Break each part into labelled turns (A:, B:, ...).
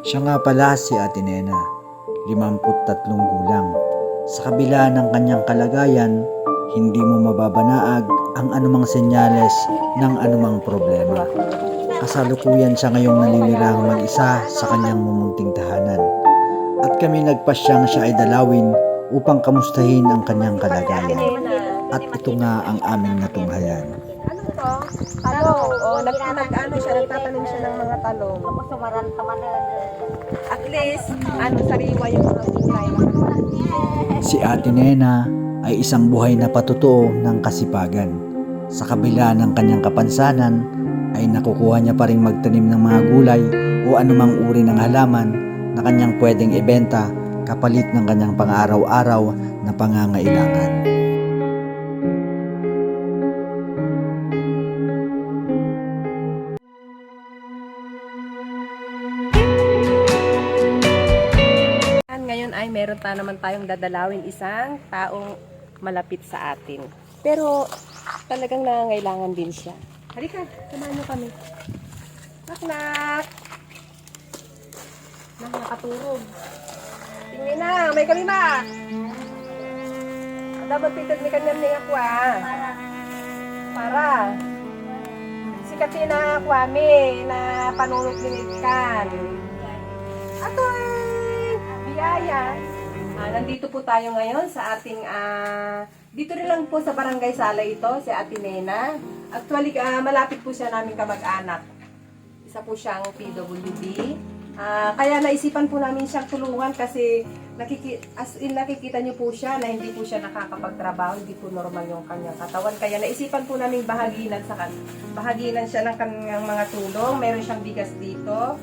A: Siya nga pala si Ate Nena, 53 gulang. Sa kabila ng kanyang kalagayan, hindi mo mababanaag ang anumang senyales ng anumang problema. Kasalukuyan siya ngayong naninirahang mag-isa sa kanyang mumunting tahanan. At kami nagpasyang siya ay dalawin upang kamustahin ang kanyang kalagayan. At ito nga ang aming natunghayan.
B: Ano to? Talong. O, nag, nag, ano siya, nagtatanim siya ng mga talong.
C: Kusumaran ka man
B: At least, ano, sariwa yung mga gulay.
A: Si Ate Nena ay isang buhay na patutuo ng kasipagan. Sa kabila ng kanyang kapansanan, ay nakukuha niya pa rin magtanim ng mga gulay o anumang uri ng halaman na kanyang pwedeng ibenta kapalit ng kanyang pang-araw-araw na pangangailangan.
B: Ay meron ta naman tayong dadalawin isang taong malapit sa atin. Pero talagang nangangailangan din siya. Halika, samahan niyo kami. Knock! Nah, nakaturog. Tingin na, may kalima! Dapat pitod ni kanyang niya ko ah. Para. Si Katina Kwame na panunot binigkan. Atoy! Biyaya! Ah, nandito po tayo ngayon sa ating ah, dito rin lang po sa Barangay Sala ito, si Ate Nena. Actually, ah, malapit po siya namin kamag-anak. Isa po siyang PWD. Ah, kaya naisipan po namin siyang tulungan kasi nakiki as in nakikita niyo po siya na hindi po siya nakakapagtrabaho, hindi po normal yung kanyang katawan. Kaya naisipan po namin bahaginan sa kan bahaginan siya ng kanyang mga tulong. Meron siyang bigas dito.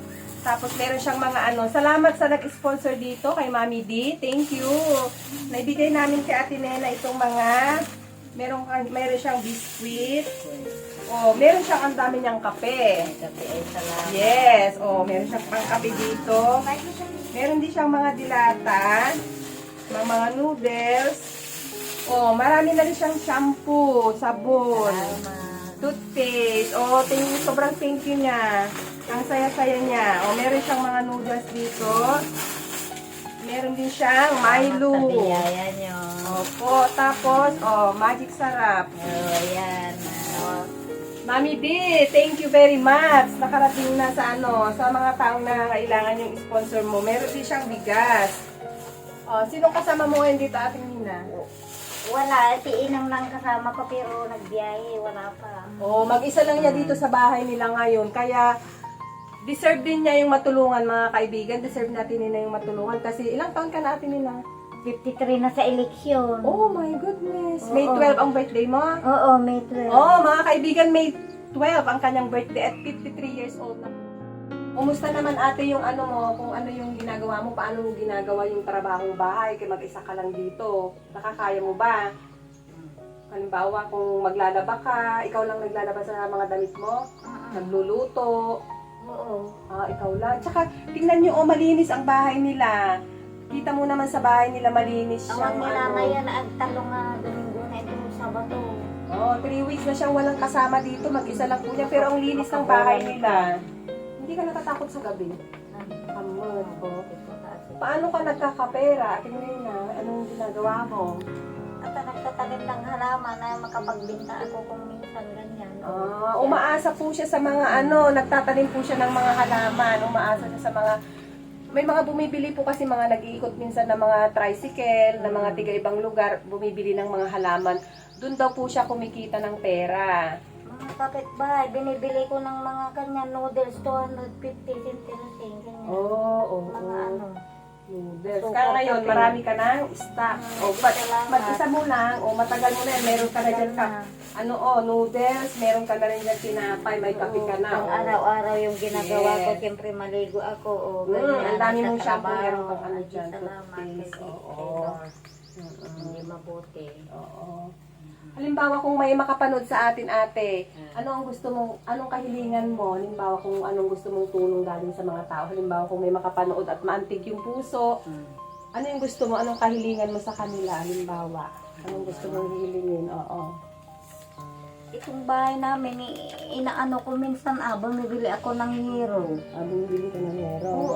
B: Tapos meron siyang mga ano, salamat sa nag-sponsor dito kay Mami D. Thank you. Naibigay namin kay Ate Nena itong mga meron meron siyang biscuit. Oh, meron siyang ang dami niyang kape.
C: Salamat.
B: Yes, oh, meron siyang pangkape dito. Meron din siyang mga dilata, mga, mga noodles. Oh, marami na rin siyang shampoo, sabon, toothpaste. Oh, thank you, sobrang thank you niya. Ang saya-saya niya. Oh, meron siyang mga noodles dito. Meron din siyang Milo.
C: Sa biyaya nyo.
B: Opo, tapos, oh, magic sarap.
C: Oh, yan. Oh,
B: Mami B, thank you very much. Nakarating na sa ano, sa mga taong nangangailangan yung sponsor mo. Meron din siyang bigas. Oh, sinong kasama mo ngayon dito, Ate Nina?
C: Wala, si Inang lang kasama ko pero nagbiyahe, wala pa.
B: Oh, mag-isa lang niya dito sa bahay nila ngayon. Kaya, deserve din niya yung matulungan, mga kaibigan. Deserve natin nila yung matulungan. Kasi, ilang taon ka na, Ate Nina?
C: 53 na sa eleksyon.
B: Oh my goodness. May
C: Oo.
B: 12 ang birthday mo?
C: Oo, May 12.
B: Oh, mga kaibigan, May 12 ang kanyang birthday at 53 years old na. Kumusta naman ate yung ano mo, kung ano yung ginagawa mo, paano mo ginagawa yung trabahong bahay, kaya mag-isa ka lang dito. Nakakaya mo ba? Halimbawa, kung maglalaba ka, ikaw lang naglalaba sa mga damit mo, nagluluto,
C: Oo.
B: ah, ikaw lang. Tsaka, tingnan nyo, oh, malinis ang bahay nila. Kita mo naman sa bahay nila, malinis
C: Awag
B: siyang
C: nila
B: ano.
C: ngayon ang talong nga Domingo na itong Sabato.
B: Oh, three weeks na siyang walang kasama dito. Mag-isa lang po niya. Pero ang linis ng bahay nila. Hindi ka natatakot sa gabi. Amod po. Paano ka nagkakapera? Tingnan na. Anong ginagawa mo?
C: At nagtatanim ng halaman na makapagbinta ako kung minsan ganyan.
B: Ah, umaasa po siya sa mga ano, nagtatanim po siya ng mga halaman. Umaasa siya sa mga may mga bumibili po kasi mga nag-iikot minsan ng mga tricycle, ng mga tiga ibang lugar, bumibili ng mga halaman. Doon daw po siya kumikita ng pera.
C: Mga kapitbahay, binibili ko ng mga kanya noodles, 250 centavos, ganyan.
B: Oo, oo.
C: Mga ano.
B: Noodles.
C: Super
B: Kaya ngayon, marami ka ng stock. O, ba't mag-isa mo lang, o matagal mo na yan, meron ka na dyan ka. Ano, o, noodles, meron ka na rin dyan tinapay, may kape ka na.
C: Pang
B: o.
C: araw-araw yung ginagawa ko,
B: Yes.
C: siyempre maligo ako. O,
B: Mm,
C: ganyan,
B: ang dami mong shampoo,
C: trabaho.
B: meron kang ano
C: Ay,
B: dyan,
C: Salamat.
B: toothpaste, oo. Mm-mm.
C: Hindi mabuti.
B: Oo. Halimbawa kung may makapanood sa atin ate, ano ang gusto mong, anong kahilingan mo? Halimbawa kung anong gusto mong tulong galing sa mga tao. Halimbawa kung may makapanood at maantig yung puso, ano yung gusto mo? Anong kahilingan mo sa kanila? Halimbawa, anong gusto mong hilingin? Oo.
C: Itong bahay namin, inaano ko minsan, ah, bumibili ako ng hero.
B: Ah, bumibili ka ng hero.
C: Oo,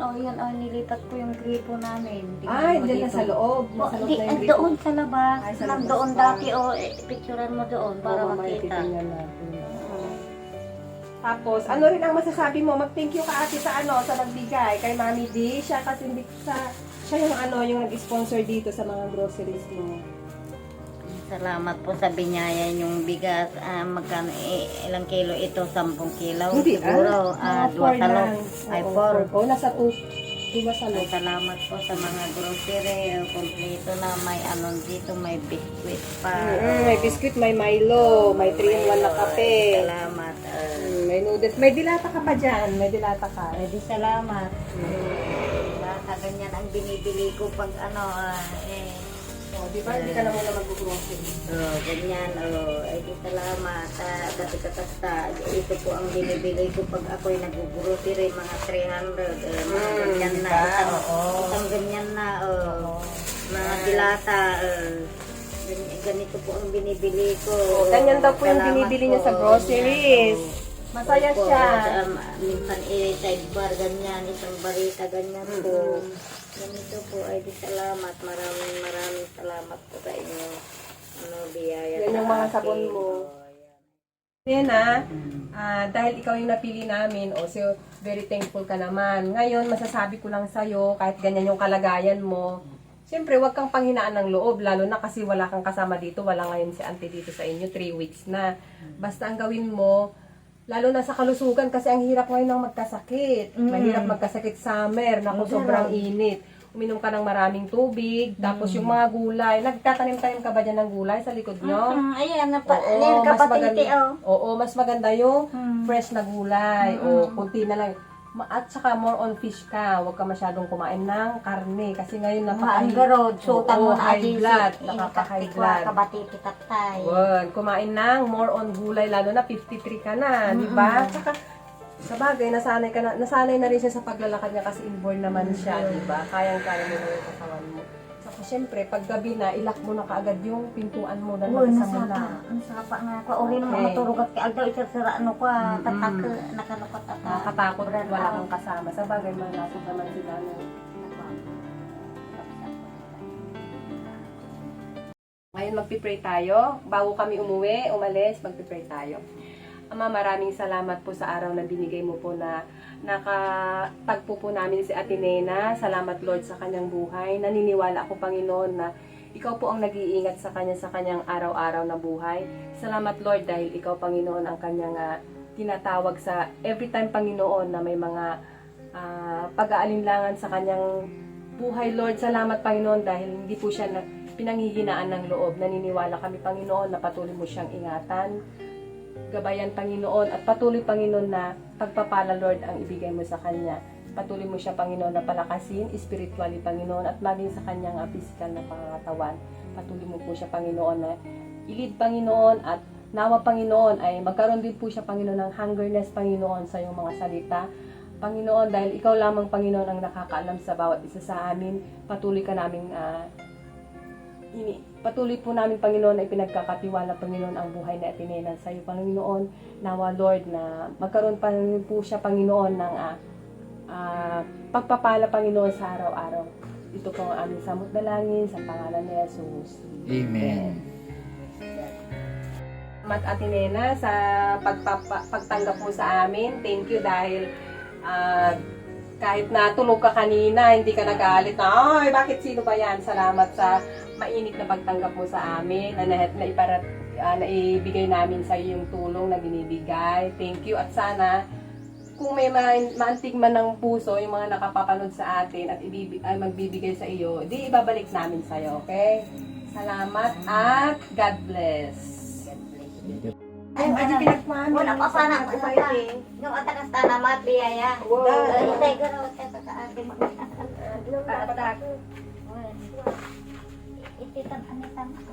C: oh, yan, oh, nilipat ko yung gripo namin. Tingnan
B: Ay,
C: mo
B: dyan na sa loob.
C: Oh,
B: Nasa loob
C: di,
B: na yung gripo.
C: doon sa labas.
B: Ay, sa labas
C: doon dati, oh, eh, picturean mo doon para
B: Oo, mamaya
C: makita.
B: natin. Tapos, ano rin ang masasabi mo? Mag-thank you ka ate sa ano, sa nagbigay kay Mami D. Siya kasi hindi sa siya yung ano, yung nag-sponsor dito sa mga groceries mo.
C: Salamat po sa binyayan yung bigas. Ah, magkano, eh, ilang kilo ito? 10 kilo?
B: Hindi,
C: Siguro,
B: Mga
C: ah,
B: four
C: dua
B: lang.
C: Ay,
B: Oo,
C: four.
B: Oh, nasa two. Diba sa loob?
C: Salamat po sa mga grocery. Kompleto na may ano dito, may biscuit pa.
B: Mm, may biscuit, may Milo, may 3 in 1 na kape.
C: Salamat. ah.
B: Mm, may noodles. May dilata ka pa dyan. May dilata ka.
C: Pwede salamat. Baka ganyan ang binibili ko pag ano, ah, eh,
B: Oh, di ba? Hindi ka na muna mag-grocery.
C: oh, ganyan, oh, eh, di salamat. Ah, dati katasta, ito po ang binibili ko pag ako'y nag-grocery, mga 300, eh, mga
B: Mm,
C: ganyan na,
B: diba?
C: isang,
B: Oo.
C: isang ganyan na, oh, mga dilata, oh, Gan- ganito po ang binibili ko.
B: Oh, ganyan daw po yung
C: Salamat
B: binibili niya sa groceries.
C: Ganyan, oh.
B: Masaya
C: Opo,
B: siya.
C: um, minsan eh, sidebar, ganyan, isang barita, ganyan po. Ganito po, ay di salamat. Maraming maraming salamat po sa inyo. Ano, biyaya
B: Yan yung mga sabon mo.
C: Oh,
B: Then ah, ah, dahil ikaw yung napili namin, o so very thankful ka naman. Ngayon, masasabi ko lang sa'yo, kahit ganyan yung kalagayan mo, Siyempre, huwag kang panghinaan ng loob, lalo na kasi wala kang kasama dito, wala ngayon si auntie dito sa inyo, 3 weeks na. Basta ang gawin mo, lalo na sa kalusugan, kasi ang hirap ngayon ng magkasakit.
C: Mm.
B: Mahirap magkasakit summer, naku,
C: Ang
B: sobrang init. Uminom ka ng maraming tubig, tapos yung mga gulay, nagtatanim-tanim ka ba dyan ng gulay sa likod nyo?
C: Mm, ayan, napa,
B: Oo,
C: ayan,
B: mas
C: kapatiti,
B: maganda,
C: oh.
B: oo, mas maganda yung
C: Mm.
B: fresh na gulay o kunti na lang. At saka more on fish ka, huwag ka masyadong kumain ng karne kasi ngayon napaka
C: Maangarod, sutan mo
B: Oo,
C: na
B: high blood, nakaka-high blood.
C: kabatiti tatay.
B: Yun, kumain ng more on gulay lalo na 53 ka na, di ba? Tsaka sa bagay, nasanay ka na, nasanay na rin siya sa paglalakad niya kasi inborn naman siya, di ba? Kayang-kaya mo na yung katawan mo. Saka syempre, pag gabi na, ilak mo na kaagad yung pintuan mo na
C: Uy,
B: mag-isa mo
C: nasapa,
B: na.
C: nasapa nga ako. Uli naman
B: Okay.
C: matulog at kay Aldo, isa sira ano ko, ah, tatak, nakalukot at
B: Nakakatakot at wala kang kasama. Sa bagay, malasok naman sila. No? Ngayon magpipray tayo. Bago kami umuwi, umalis, magpipray tayo. Ama, maraming salamat po sa araw na binigay mo po na nakatagpo po namin si Ate Nena. Salamat Lord sa kanyang buhay. Naniniwala ako Panginoon na ikaw po ang nag-iingat sa kanya sa kanyang araw-araw na buhay. Salamat Lord dahil ikaw Panginoon ang kanyang ah, tinatawag sa every time Panginoon na may mga ah, pag-aalinlangan sa kanyang buhay Lord. Salamat Panginoon dahil hindi po siya na, pinanghihinaan ng loob. Naniniwala kami Panginoon na patuloy mo siyang ingatan gabayan Panginoon at patuloy Panginoon na pagpapala Lord ang ibigay mo sa Kanya. Patuloy mo siya Panginoon na palakasin, spiritually Panginoon at maging sa Kanyang uh, physical na pangatawan. Patuloy mo po siya Panginoon na ilid Panginoon at nawa Panginoon ay magkaroon din po siya Panginoon ng hungerness Panginoon sa iyong mga salita. Panginoon, dahil ikaw lamang Panginoon ang nakakaalam sa bawat isa sa amin, patuloy ka naming ah, ini patuloy po namin Panginoon ay pinagkakatiwala Panginoon ang buhay na itinenan sa iyo Panginoon nawa Lord na magkaroon pa rin po siya Panginoon ng ah, ah, pagpapala Panginoon sa araw-araw ito po ang aming samot dalangin sa pangalan ni Jesus
A: Amen.
B: Mat Atenena sa pagpapa, pagtanggap mo sa amin. Thank you dahil ah, kahit natulog ka kanina, hindi ka nagalit na, ay, bakit sino ba yan? Salamat sa mainit na pagtanggap mo sa amin, na, na, na, iparat, ah, naibigay namin sa iyo yung tulong na binibigay. Thank you at sana kung may ma- maantig man ng puso yung mga nakapapanood sa atin at ibibig, ay magbibigay sa iyo, di ibabalik namin sa iyo, okay? Salamat at God bless. Ay, ay, pinagmami.
C: Wala pa sana ako sa Yung atakas ta na mabiyaya.
B: Wow.
C: Ay, tay garo sa sa akin.
B: Dapat
C: Ititan anitan ako.